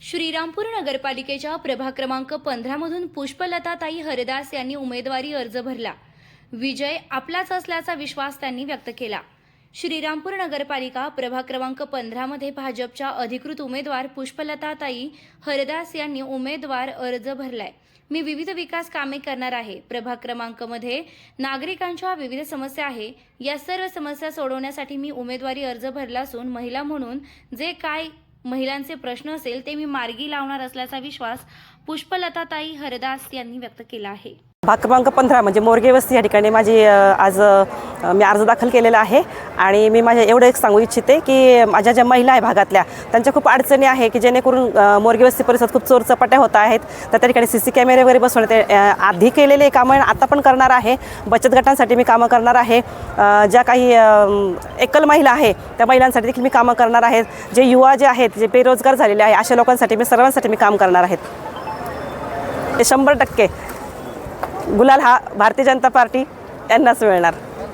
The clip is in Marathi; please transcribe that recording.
श्रीरामपूर नगरपालिकेच्या प्रभाग क्रमांक पंधरामधून पुष्पलताताई हरदास यांनी उमेदवारी अर्ज भरला. विजय आपलाच असल्याचा विश्वास त्यांनी व्यक्त केला. श्रीरामपूर नगरपालिका प्रभाग क्रमांक पंधरामध्ये भाजपच्या अधिकृत उमेदवार पुष्पलताताई हरदास यांनी उमेदवार अर्ज भरलाय. मी विविध विकास कामे करणार आहे. प्रभाग क्रमांकमध्ये नागरिकांच्या विविध समस्या आहे. या सर्व समस्या सोडवण्यासाठी मी उमेदवारी अर्ज भरला असून महिला म्हणून जे काय महिलांचे प्रश्न असेल ते मी मार्गी लावणार असल्याचा विश्वास पुष्पलताताई हरदास यांनी व्यक्त केला आहे. भाग क्रमांक पंधरा म्हणजे मोरगे वस्ती या ठिकाणी माझी आज मी अर्ज दाखल केलेला आहे. आणि मी माझ्या एवढं एक सांगू इच्छिते की माझ्या ज्या महिला आहे भागातल्या त्यांच्या खूप अडचणी आहे की जेणेकरून मोरगेवस्ती वस्ती परिसरात खूप चोरचपाट्या होत आहेत. तर त्या ठिकाणी सी सी कॅमेरे वगैरे बसवण्यात ये- आधी केलेले कामं आता पण करणार आहे. बचत गटांसाठी मी कामं करणार आहे. ज्या काही एकल महिला आहे त्या महिलांसाठी देखील मी कामं करणार आहे. जे युवा जे आहेत जे बेरोजगार झालेले आहे अशा लोकांसाठी मी सर्वांसाठी मी काम करणार आहेत ते शंभर टक्के गुलाल हा भारतीय जनता पार्टी यांनाच मिळणार.